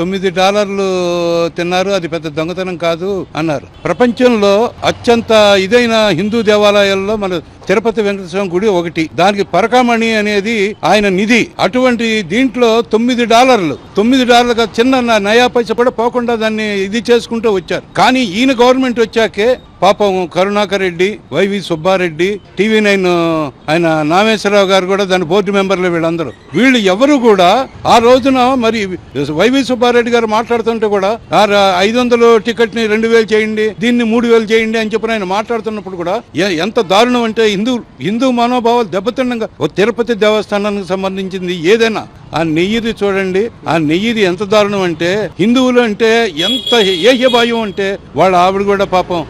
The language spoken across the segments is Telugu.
తొమ్మిది డాలర్లు తిన్నారు అది పెద్ద దొంగతనం కాదు అన్నారు. ప్రపంచంలో అత్యంత ఇదైన హిందూ దేవాలయాల్లో మన తిరుపతి వెంకటేశ్వర గుడి ఒకటి. దానికి పరకామణి అనేది ఆయన నిధి. అటువంటి దీంట్లో తొమ్మిది డాలర్లు. తొమ్మిది డాలర్లుగా చిన్న నయా పైసా కూడా పోకుండా దాన్ని ఇది చేసుకుంటూ వచ్చారు. కానీ ఈయన గవర్నమెంట్ వచ్చాకే పాపం Karunakar Reddy Y V Subba Reddy TV nine ఆయన నామేశ్వరరావు గారు కూడా దాని బోర్డు మెంబర్లు వీళ్ళందరూ. వీళ్ళు ఎవరు కూడా ఆ రోజున మరి వైవి సుబ్బారెడ్డి గారు మాట్లాడుతుంటే కూడా ఐదు వందలు టికెట్ని రెండు వేలు చేయండి దీన్ని మూడు వేలు చేయండి అని చెప్పి ఆయన మాట్లాడుతున్నప్పుడు కూడా ఎంత దారుణం అంటే హిందూ హిందూ మనోభావాలు దెబ్బతిండగా ఓ తిరుపతి దేవస్థానానికి సంబంధించింది ఏదైనా ఆ నెయ్యిది చూడండి ఆ నెయ్యిది ఎంత దారుణం అంటే హిందువులు అంటే ఎంత ఏహ్యభాయం అంటే వాళ్ళ ఆవిడ కూడా పాపం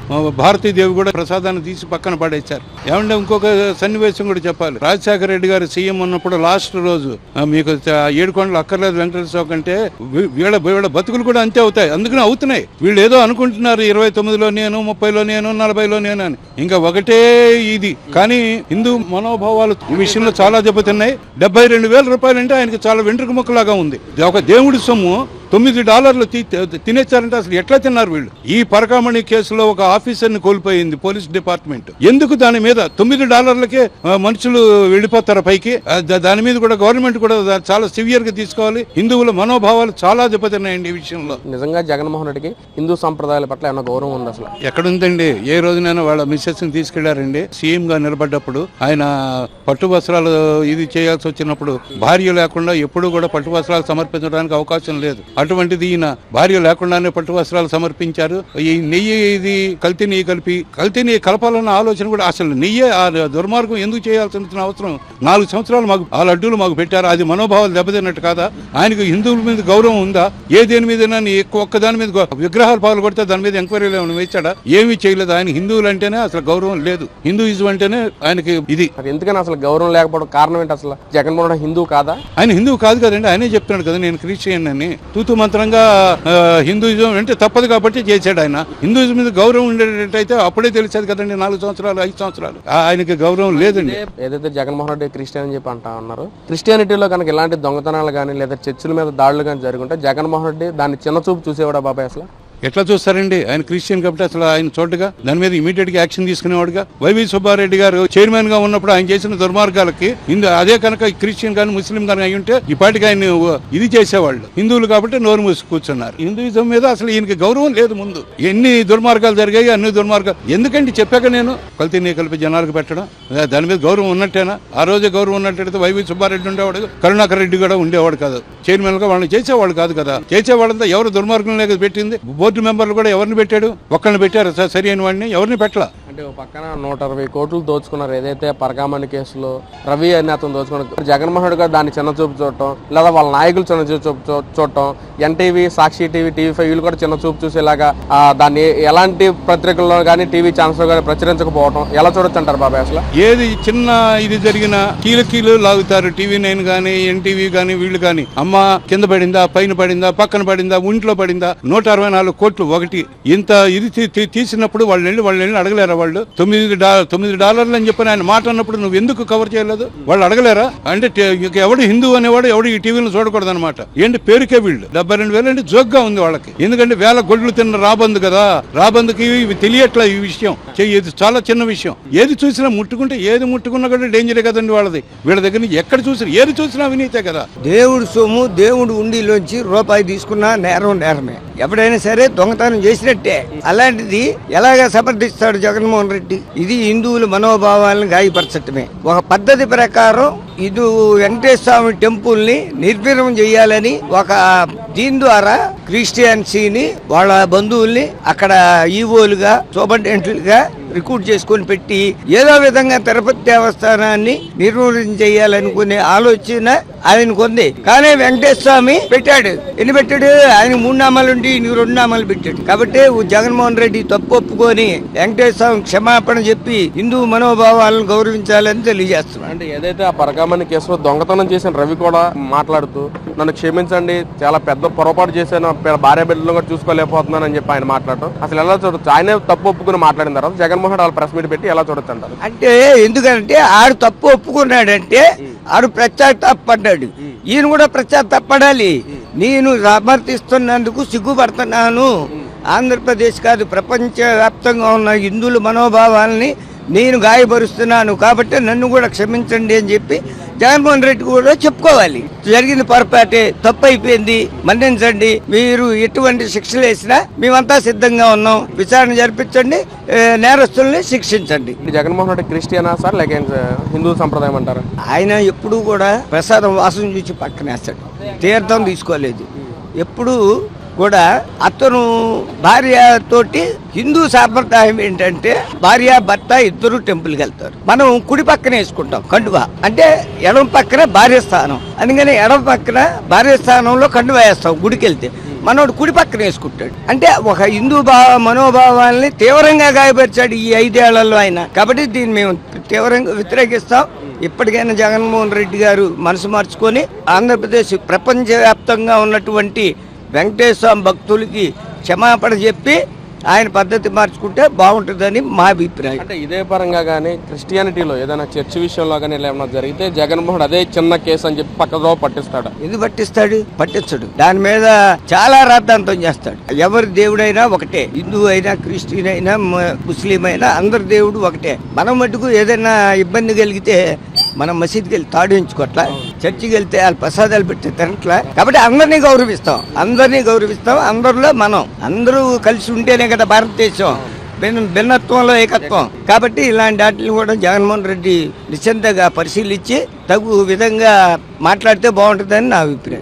భారతీదేవి కూడా ప్రసాదాన్ని తీసి పక్కన పడేశారు. ఏమంటే ఇంకొక సన్నివేశం కూడా చెప్పాలి. రాజశేఖర రెడ్డి గారు సీఎం ఉన్నప్పుడు లాస్ట్ రోజు మీకు ఏడు ఏడుకొండలు అక్కర్లేదు వెంకటేశ్వర అంటే వీళ్ళ వీళ్ళ బతుకులు కూడా అంతే అవుతాయి. అందుకని అవుతున్నాయి. వీళ్ళు ఏదో అనుకుంటున్నారు ఇరవై తొమ్మిదిలో నేను ముప్పైలో నేను నలభైలో నేను అని. ఇంకా ఒకటే ఇది. కానీ హిందూ మనోభావాలు ఈ విషయంలో చాలా దెబ్బతిన్నాయి. డెబ్బై రెండు వేల రూపాయలు అంటే ఆయనకి చాలా వెంట్రుక ముక్కలాగా ఉంది. ఒక దేవుడి సొమ్ము. తొమ్మిది డాలర్లు తినేచ్చారంటే అసలు ఎట్లా తిన్నారు వీళ్ళు? ఈ పరకామణి కేసులో ఒక ఆఫీసర్ని కోల్పోయింది పోలీస్ డిపార్ట్మెంట్. ఎందుకు దాని మీద తొమ్మిది డాలర్లకే మనుషులు వెళ్ళిపోతారు పైకి? దాని మీద కూడా గవర్నమెంట్ కూడా చాలా సివియర్గా తీసుకోవాలి. హిందువుల మనోభావాలు చాలా దెబ్బతిన్నాయండి ఈ విషయంలో. నిజంగా జగన్మోహన్ రెడ్డికి హిందూ సంప్రదాయాల పట్ల ఏమైనా గౌరవం ఉంది అసలు? ఎక్కడుందండి? ఏ రోజునైనా వాళ్ళ మిస్సెస్ని తీసుకెళ్ళారండి. సీఎం గా నిలబడ్డప్పుడు ఆయన పట్టు వస్త్రాలు ఇది చేయాల్సి వచ్చినప్పుడు భార్య లేకుండా ఎప్పుడూ కూడా పట్టు వస్త్రాలు సమర్పించడానికి అవకాశం లేదు. అటువంటిది ఈయన భార్య లేకుండానే పట్టు వస్త్రాలు సమర్పించారు. ఈ నెయ్యి ఇది కల్తీ నెయ్యి కలిపి కల్తీ నెయ్యి కలపాలన్న ఆలోచన కూడా అసలు నెయ్యి ఆ దుర్మార్గం ఎందుకు చేయాల్సిన అవసరం? నాలుగు సంవత్సరాలు మాకు ఆ లడ్డూలు మాకు పెట్టారు. అది మనోభావాలు దెబ్బతిన్నట్టు కాదా? ఆయనకు హిందువుల మీద గౌరవం ఉందా? ఏ దేని మీద ఒక్క దాని మీద విగ్రహాలు పాలు కొడితే దాని మీద ఎంక్వైరీలు ఏమైనా వేచాడా ఏమీ చేయలేదు. ఆయన హిందువులు అంటేనే అసలు గౌరవం లేదు. హిందూయిజం అంటేనే ఆయనకి ఇది. ఎందుకని అసలు గౌరవం లేకపోవడం కారణం ఏంటి అసలు? జగన్మోహన్ హిందూ కాదా? ఆయన హిందువు కాదు కదండి. ఆయనే చెప్తున్నాడు కదా నేను క్రిస్టియన్ అని. తూతు మంత్రంగా హిందూయిజం అంటే తప్పదు కాబట్టి చేశాడు ఆయన. హిందూయిజం మీద గౌరవం ఉండేటట్టయితే అప్పుడే తెలిసేది కదండి నాలుగు సంవత్సరాలు ఐదు సంవత్సరాలు. ఆయనకి గౌరవం లేదండి. ఏదైతే జగన్మోహన్ రెడ్డి క్రిస్టియన్ అని చెప్పి అంటా ఉన్నారు క్రిస్టియానిటీలో కనుక ఇలాంటి దొంగతనాలు కానీ లేదా చర్చిల మీద దాడులు కానీ జరుగుంటే జగన్మోహన్ రెడ్డి దాన్ని చిన్న చూపు చూసేవాడా బాబాయ్ అసలు? ఎట్లా చూస్తారండి? ఆయన క్రిస్టియన్ కాబట్టి అసలు ఆయన చూడగా దాని మీద ఇమీడియట్గా యాక్షన్ తీసుకునేవాడుగా. వైవి సుబ్బారెడ్డి గారు చైర్మన్గా ఉన్నప్పుడు ఆయన చేసిన దుర్మార్గాలకి హిందూ అదే కనుక క్రిస్టియన్ కానీ ముస్లిం కానీ అయి ఉంటే ఇప్పటికి ఆయన ఇది చేసేవాళ్ళు. హిందువులు కాబట్టి నోరు మూసి కూర్చున్నారు. హిందూయిజం మీద అసలు ఈయనకి గౌరవం లేదు ముందు. ఎన్ని దుర్మార్గాలు జరిగాయి అన్ని దుర్మార్గాలు. ఎందుకంటే చెప్పాక నేను? కల్తీని కలిపి జనాలకు పెట్టడం దాని మీద గౌరవం ఉన్నట్టేనా? ఆ రోజే గౌరవం ఉన్నట్టయితే వైవి సుబ్బారెడ్డి ఉండేవాడు కరుణాకర్ రెడ్డి కూడా ఉండేవాడు కాదు. చైర్మన్గా వాళ్ళని చేసేవాళ్ళు కాదు కదా. చేసేవాళ్ళంతా ఎవరు దుర్మార్గం లేక పెట్టింది బోర్డు మెంబర్లు కూడా ఎవరిని పెట్టాడు? ఒక్కరిని పెట్టారు సరి అయిన వాడిని ఎవరిని పెట్టలా? అంటే పక్కన నూట అరవై కోట్లు దోచుకున్నారు. ఏదైతే పరకామణి కేసులో రవి అని అతను దోచుకున్నారు జగన్మోహన్ రెడ్డి గారు దాన్ని చిన్న చూపు చూడటం లేదా వాళ్ళ నాయకులు చిన్న చూపు చూ- చూడటం NTV Sakshi TV TV five వీళ్ళు కూడా చిన్న చూపు చూసేలాగా దాన్ని ఎలాంటి పత్రికల్లో కానీ టీవీ ఛానల్స్ కానీ ప్రచురించకపోవటం ఎలా చూడొచ్చు అంటారు బాబాయ్ అసలు? ఏది చిన్న ఇది జరిగిన కీలు కీలు లాగుతారు టీవీ నైన్ గానీ ఎన్టీవీ గానీ వీళ్ళు కానీ అమ్మ కింద పడిందా పైన పడిందా పక్కన పడిందా ఒంట్లో పడిందా? నూట అరవై నాలుగు కోట్లు ఒకటి. ఇంత ఇది తీ- తీ- తీసినప్పుడు వాళ్ళు వెళ్ళి వాళ్ళు వెళ్ళి అడగలేరు వాళ్ళు? తొమ్మిది తొమ్మిది డాలర్లు అని చెప్పి ఆయన మాట అన్నప్పుడు నువ్వు ఎందుకు కవర్ చేయలేదు? వాళ్ళు అడగలేరా? అంటే ఎవడు హిందూ అనేవాడు ఎవడు ఈ టీవీలో చూడకూడదు అనమాట ఏంటి పేరుకే వీళ్ళు? డెబ్బై రెండు వేలు అంటే జోక్గా ఉంది వాళ్ళకి. ఎందుకంటే వేల గొడ్లు తిన్న రాబందు కదా రాబందుకి ఇవి తెలియట్లే ఈ విషయం. చెయ్యి, ఇది చాలా చిన్న విషయం. ఏది చూసినా ముట్టుకుంటే ఏది ముట్టుకున్నా కూడా డేంజరే కదండి వాళ్ళది. వీళ్ళ దగ్గర నుంచి ఎక్కడ చూసినా ఏది చూసినా అవినీతే కదా. దేవుడు సొమ్ము దేవుడు ఉండిలోంచి రూపాయి తీసుకున్నా నేరం నేరమే. ఎవడైనా సరే దొంగతనం చేసినట్టే. అలాంటిది ఎలాగ సమర్థిస్తాడు జగన్మోహన్ రెడ్డి? ఇది హిందువుల మనోభావాలను గాయపరచటమే. ఒక పద్ధతి ప్రకారం ఇది వెంకటేశ్వర స్వామి టెంపుల్ని నిర్వీర్యం చేయాలని ఒక దీని ద్వారా క్రిస్టియన్సీని వాళ్ళ బంధువుల్ని అక్కడ ఈవోలుగా సూపరింటెండెంట్లుగా రిక్రూట్ చేసుకొని పెట్టి ఏదో విధంగా తిరుపతి దేవస్థానాన్ని నిర్మూలన చేయాలనుకునే ఆలోచన ఆయనకు ఉంది. కానీ వెంకటేశ్వర స్వామి పెట్టాడు. ఎన్ని పెట్టాడు? ఆయన మూడు నామాలు ఉండి ఈయన రెండు నామాలు పెట్టాడు. కాబట్టి జగన్మోహన్ రెడ్డి తప్పు ఒప్పుకొని వెంకటేశ్వర స్వామి క్షమాపణ చెప్పి హిందూ మనోభావాలను గౌరవించాలని తెలియజేస్తున్నాడు. అంటే ఏదైతే ఆ పరకామణి కేసులో దొంగతనం చేసిన రవి కూడా మాట్లాడుతూ నన్ను క్షమించండి చాలా పెద్ద పొరపాటు చేశాను భార్య బిడ్డలను కూడా చూసుకోలేకపోతున్నాను అని చెప్పి ఆయన మాట్లాడటం. అసలు ఎలా చూడొచ్చు? ఆయనే తప్పు ఒప్పుకుని మాట్లాడిన తర్వాత జగన్మోహన్ రెడ్డి వాళ్ళ ప్రెస్ మీట్ పెట్టి ఎలా చూడొచ్చు అంటారు? అంటే ఎందుకంటే ఆడు తప్పు ఒప్పుకున్నాడంటే ఆడు పశ్చాత్తాపడ్డాడు ఈయన కూడా పశ్చాత్తాపడాలి నేను సమర్థిస్తున్నందుకు సిగ్గుపడుతున్నాను. ఆంధ్రప్రదేశ్ కాదు ప్రపంచ వ్యాప్తంగా ఉన్న హిందువుల మనోభావాల్ని నేను గాయపరుస్తున్నాను. కాబట్టి నన్ను కూడా క్షమించండి అని చెప్పి జగన్మోహన్ రెడ్డి కూడా చెప్పుకోవాలి. జరిగింది పొరపాటే తప్పు అయిపోయింది మన్నించండి. మీరు ఎటువంటి శిక్షలు వేసినా మేమంతా సిద్ధంగా ఉన్నాం. విచారణ జరిపించండి నేరస్తుల్ని శిక్షించండి. జగన్మోహన్ రెడ్డి క్రిస్టియనా సార్ లేక? హిందూ సంప్రదాయం అంటారా? ఆయన ఎప్పుడూ కూడా ప్రసాదం వాసన చూసి పక్కనేస్తాడు. తీర్థం తీసుకోలేదు. ఎప్పుడు కూడా అతను భార్యతోటి హిందూ సాంప్రదాయం ఏంటంటే భార్య భర్త ఇద్దరు టెంపుల్కి వెళ్తారు. మనం కుడి పక్కన వేసుకుంటాం కండువా. అంటే ఎడమ పక్కన భార్య స్థానం. అందుకని ఎడమ పక్కన భార్య స్థానంలో కండువా వేస్తాం గుడికి వెళ్తే. మనోడు కుడి పక్కన వేసుకుంటాడు. అంటే ఒక హిందూ భావ మనోభావాల్ని తీవ్రంగా గాయపరిచాడు ఈ ఐదేళ్ళలో ఆయన. కాబట్టి దీన్ని మేము తీవ్రంగా వ్యతిరేకిస్తాం. ఇప్పటికైనా జగన్మోహన్ రెడ్డి గారు మనసు మార్చుకొని ఆంధ్రప్రదేశ్ ప్రపంచవ్యాప్తంగా ఉన్నటువంటి వెంకటేశ్వర భక్తులకి క్షమాపణ చెప్పి ఆయన పద్ధతి మార్చుకుంటే బాగుంటుందని మా అభిప్రాయం. అంటే ఇదే పరంగా కానీ క్రిస్టియానిటీలో ఏదైనా చర్చ్ విషయంలో కానీ ఇలా ఏమన్నా జరిగితే జగన్మోహన్ అదే చిన్న కేసు అని చెప్పి పక్కదో పట్టిస్తాడు. ఎందుకు పట్టిస్తాడు? పట్టించడు. దాని మీద చాలా రాద్ధాంతం చేస్తాడు. ఎవరి దేవుడైనా ఒకటే. హిందూ అయినా క్రిస్టియన్ అయినా ముస్లిం అయినా అందరి దేవుడు ఒకటే. మనం మటుకు ఏదైనా ఇబ్బంది కలిగితే మనం మసీద్కి వెళ్ళి తాడించుకోట్లా చర్చికి వెళ్తే వాళ్ళు ప్రసాదాలు పెట్టి తినట్లే కాబట్టి అందరినీ గౌరవిస్తాం. అందరినీ గౌరవిస్తాం. అందరిలో మనం. అందరూ కలిసి ఉంటేనే కదా భారతదేశం. భిన్న భిన్నత్వంలో ఏకత్వం. కాబట్టి ఇలాంటి వాటిని కూడా జగన్మోహన్ రెడ్డి నిశ్చింతగా పరిశీలించి తగు విధంగా మాట్లాడితే బాగుంటుందని నా అభిప్రాయం.